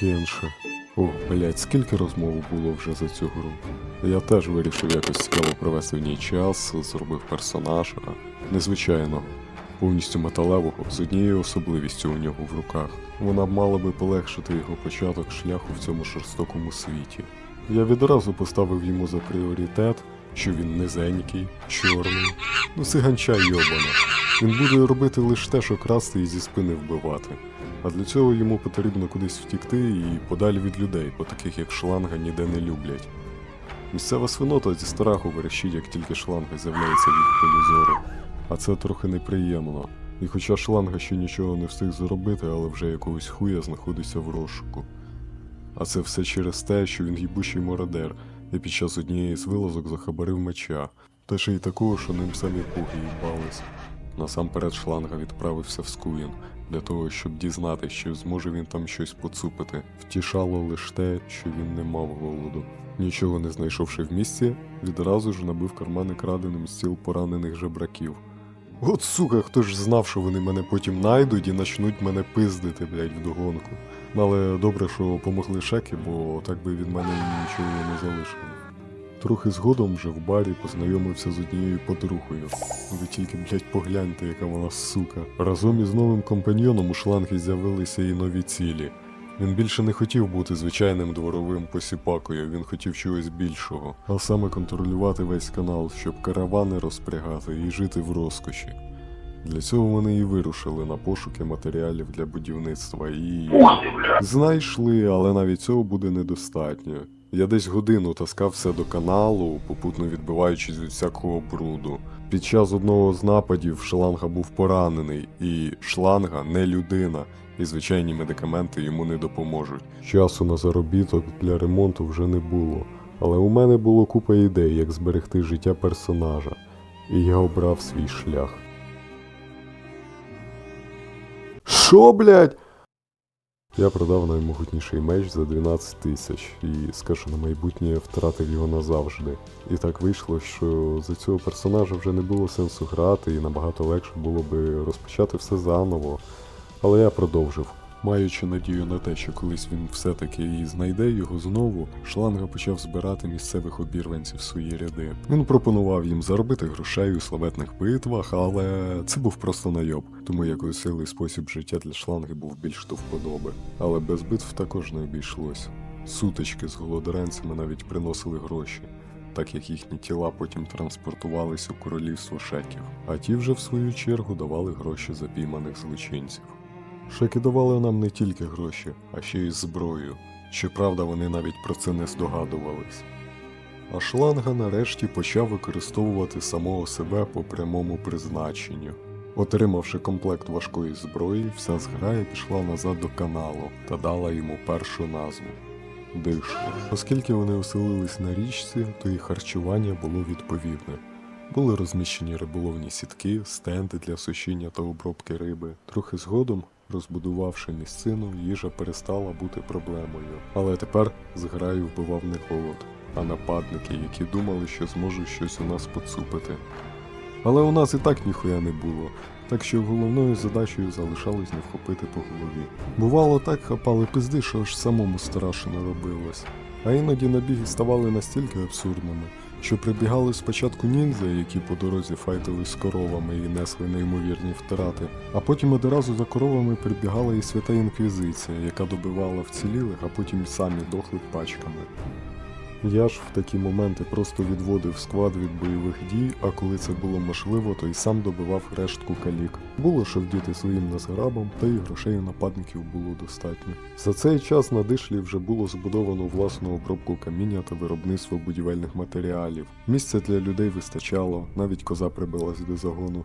Кенше. О, блять, скільки розмов було вже за цю гру. Я теж вирішив якось цікаво провести в ній час, зробив персонажа незвичайного, повністю металевого, з однією особливістю у нього в руках. Вона мала би полегшити його початок шляху в цьому жорстокому світі. Я відразу поставив йому за пріоритет, що він низенький, чорний, ну сиганча йобана. Він буде робити лише те, що красти і зі спини вбивати. А для цього йому потрібно кудись втікти і подалі від людей, бо таких як шланга ніде не люблять. Місцева свинота зі страху верещить, як тільки шланга з'являється в їх полі зору. А це трохи неприємно. І хоча шланга ще нічого не встиг зробити, але вже якогось хуя знаходиться в розшуку. А це все через те, що він їбучий мародер, і під час однієї з вилазок захабарив меча, та ще й такого, що ним самі пуги їбались. Насамперед шланга відправився в Скуїн для того, щоб дізнатися, чи зможе він там щось поцупити. Втішало лише те, що він не мав голоду. Нічого не знайшовши в місці, відразу ж набив кармани краденим з тіл поранених жебраків. От сука, хто ж знав, що вони мене потім найдуть і начнуть мене пиздити, блядь, вдогонку. Але добре, що помогли шеки, бо так би від мене нічого не залишили. Трохи згодом вже в барі познайомився з однією подругою. Ви тільки, блядь, погляньте, яка вона сука. Разом із новим компаньйоном у шланги з'явилися і нові цілі. Він більше не хотів бути звичайним дворовим посіпакою, він хотів чогось більшого, а саме контролювати весь канал, щоб каравани розпрягати і жити в розкоші. Для цього вони і вирушили на пошуки матеріалів для будівництва і. Знайшли, але навіть цього буде недостатньо. Я десь годину таскався до каналу, попутно відбиваючись від всякого бруду. Під час одного з нападів шланга був поранений, і шланга не людина, і звичайні медикаменти йому не допоможуть. Часу на заробіток для ремонту вже не було, але у мене було купа ідей, як зберегти життя персонажа, і я обрав свій шлях. Що, блядь? Я продав наймогутніший меч за 12 тисяч і, скажу на майбутнє, втратив його назавжди. І так вийшло, що за цього персонажа вже не було сенсу грати, і набагато легше було би розпочати все заново. Але я продовжив. Маючи надію на те, що колись він все-таки і знайде його знову, шланга почав збирати місцевих обірванців свої ряди. Він пропонував їм заробити грошей у славетних битвах, але це був просто найоб, тому як веселий спосіб життя для шланги був більш до вподоби. Але без битв також не обійшлось. Сутички з голодранцями навіть приносили гроші. Так як їхні тіла потім транспортувалися у королівство шеків, а ті вже в свою чергу давали гроші за пійманих злочинців. Шеки нам не тільки гроші, а ще й зброю. Щоправда, вони навіть про це не здогадувались. А шланга нарешті почав використовувати самого себе по прямому призначенню. Отримавши комплект важкої зброї, вся зграя пішла назад до каналу та дала йому першу назву Диш. Оскільки вони оселились на річці, то і харчування було відповідне. Були розміщені риболовні сітки, стенди для сушіння та обробки риби. Трохи згодом, розбудувавши місцину, їжа перестала бути проблемою. Але тепер зграю вбивав не голод, а нападники, які думали, що зможуть щось у нас поцупити. Але у нас і так ніхуя не було, так що головною задачею залишалось не вхопити по голові. Бувало так хапали пизди, що аж самому страшно робилось. А іноді набіги ставали настільки абсурдними, що прибігали спочатку ніндзя, які по дорозі файтили з коровами і несли неймовірні втрати, а потім одразу за коровами прибігала і свята інквізиція, яка добивала вцілілих, а потім самі дохли пачками. Я ж в такі моменти просто відводив склад від бойових дій, а коли це було можливо, то й сам добивав рештку калік. Було що вдіти своїм незграбам, та й грошей нападників було достатньо. За цей час на дишлі вже було збудовано власну обробку каміння та виробництво будівельних матеріалів. Місця для людей вистачало, навіть коза прибилась до загону.